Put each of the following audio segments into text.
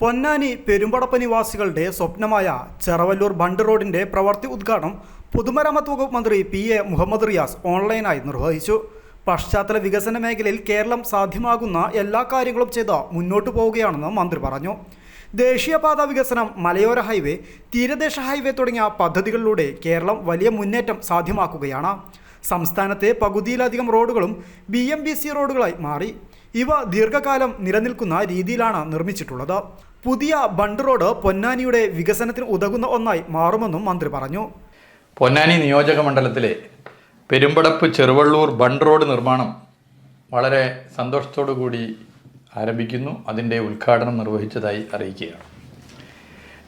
പൊന്നാനി പെരുമ്പടപ്പ നിവാസികളുടെ സ്വപ്നമായ ചെറവല്ലൂർ ബണ്ട് റോഡിന്റെ പ്രവൃത്തി ഉദ്ഘാടനം പൊതുമരാമത്ത് വകുപ്പ് മന്ത്രി പി എ മുഹമ്മദ് റിയാസ് ഓൺലൈനായി നിർവഹിച്ചു. പശ്ചാത്തല വികസന മേഖലയിൽ കേരളം സാധ്യമാകുന്ന എല്ലാ കാര്യങ്ങളും ചെയ്ത് മുന്നോട്ടു പോവുകയാണെന്ന് മന്ത്രി പറഞ്ഞു. ദേശീയപാത വികസനം മലയോര ഹൈവേ തീരദേശ ഹൈവേ തുടങ്ങിയ പദ്ധതികളിലൂടെ കേരളം വലിയ മുന്നേറ്റം സാധ്യമാക്കുകയാണ്. സംസ്ഥാനത്തെ പകുതിയിലധികം റോഡുകളും ബി റോഡുകളായി മാറി. ഇവ ദീർഘകാലം നിലനിൽക്കുന്ന രീതിയിലാണ് നിർമ്മിച്ചിട്ടുള്ളത്. പുതിയ ബണ്ട് റോഡ് പൊന്നാനിയുടെ വികസനത്തിന് ഉതകുന്ന ഒന്നായി മാറുമെന്നും മന്ത്രി പറഞ്ഞു. പൊന്നാനി നിയോജക മണ്ഡലത്തിലെ പെരുമ്പടപ്പ് ചെറുവള്ളൂർ ബണ്ട് റോഡ് നിർമ്മാണം വളരെ സന്തോഷത്തോടു കൂടി ആരംഭിക്കുന്നു. അതിന്റെ ഉദ്ഘാടനം നിർവഹിച്ചതായി അറിയിക്കുകയാണ്.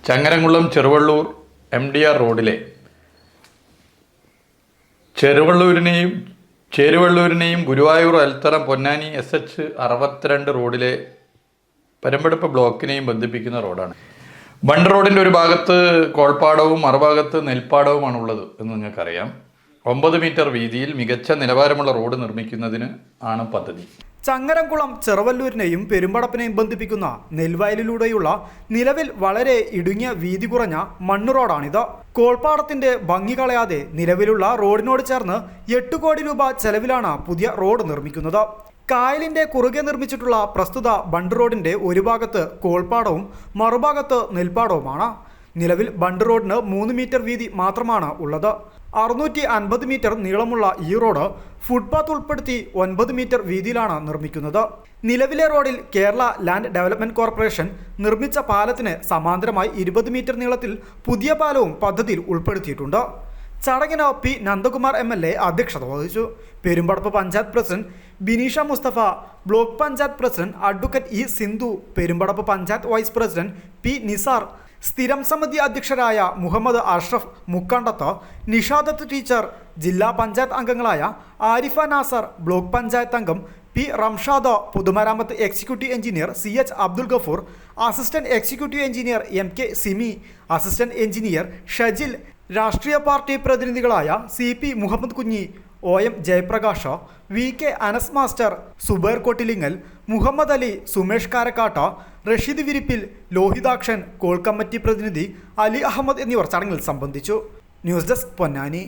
Changaramkulam Cheruvallur M D R റോഡിലെ ചെറുവള്ളൂരിനെയും ചേരുവള്ളൂരിനെയും ഗുരുവായൂർ അൽത്തറ പൊന്നാനി എസ് എച്ച് അറുപത്തിരണ്ട് റോഡിലെ പരമ്പടപ്പ് ബ്ലോക്കിനെയും ബന്ധിപ്പിക്കുന്ന റോഡാണ്. ബണ്ട് റോഡിന്റെ ഒരു ഭാഗത്ത് കോൾപ്പാടവും മറുഭാഗത്ത് നെൽപ്പാടവുമാണ് ഉള്ളത് എന്ന് നിങ്ങൾക്കറിയാം. ഒമ്പത് മീറ്റർ വീതിയിൽ മികച്ച നിലവാരമുള്ള റോഡ് നിർമ്മിക്കുന്നതിന് ആണ് പദ്ധതി. ചങ്ങരംകുളം ചെറുവല്ലൂരിനെയും പെരുമ്പടപ്പിനെയും ബന്ധിപ്പിക്കുന്ന നെൽവയലിലൂടെയുള്ള നിലവിൽ വളരെ ഇടുങ്ങിയ വീതി കുറഞ്ഞ മണ്ണ് റോഡാണിത്. കോൾപ്പാടത്തിന്റെ ഭംഗി കളയാതെ നിലവിലുള്ള റോഡിനോട് ചേർന്ന് എട്ട് കോടി രൂപ ചെലവിലാണ് പുതിയ റോഡ് നിർമ്മിക്കുന്നത്. കായലിന്റെ കുറുകെ നിർമ്മിച്ചിട്ടുള്ള പ്രസ്തുത ബണ്ട് റോഡിന്റെ ഒരു ഭാഗത്ത് കോൾപ്പാടവും മറുഭാഗത്ത് നെൽപ്പാടവുമാണ്. നിലവിൽ ബണ്ട് റോഡിന് മൂന്ന് മീറ്റർ വീതി മാത്രമാണ് ഉള്ളത്. അറുന്നൂറ്റി അൻപത് മീറ്റർ നീളമുള്ള ഈ റോഡ് ഫുട്പാത്ത് ഉൾപ്പെടുത്തി ഒൻപത് മീറ്റർ വീതിയിലാണ് നിർമ്മിക്കുന്നത്. നിലവിലെ റോഡിൽ കേരള ലാൻഡ് ഡെവലപ്മെന്റ് കോർപ്പറേഷൻ നിർമ്മിച്ച പാലത്തിന് സമാന്തരമായി ഇരുപത് മീറ്റർ നീളത്തിൽ പുതിയ പാലവും പദ്ധതിയിൽ ഉൾപ്പെടുത്തിയിട്ടുണ്ട്. ചടങ്ങിന് P Nandakumar M L A അധ്യക്ഷത വഹിച്ചു. Perumpadappu panchayat president Bineesha Musthafa block panchayat president advocate E Sindhu Perumpadappu panchayat vice president P Nisar സ്ഥിരം സമിതി അധ്യക്ഷരായ മുഹമ്മദ് അഷ്റഫ് മുക്കണ്ടത്ത് നിഷാദത്ത് ടീച്ചർ ജില്ലാ പഞ്ചായത്ത് അംഗങ്ങളായ ആരിഫ നാസർ ബ്ലോക്ക് പഞ്ചായത്ത് അംഗം പി റംഷാദ പൊതുമരാമത്ത് executive engineer C H Abdul Gafoor assistant executive engineer M K Simi assistant engineer Shajil രാഷ്ട്രീയ party പ്രതിനിധികളായ C P Muhammad Kunhi O M Jayaprakasha V K Anas master Zubair Kottilingal Muhammad Ali Sumesh Karakkatta Rasheed Virippil Lohithakshan call committee പ്രതിനിധി അലി അഹമ്മദ് എന്നിവർ ചടങ്ങിൽ സംബന്ധിച്ചു. News desk Ponnani.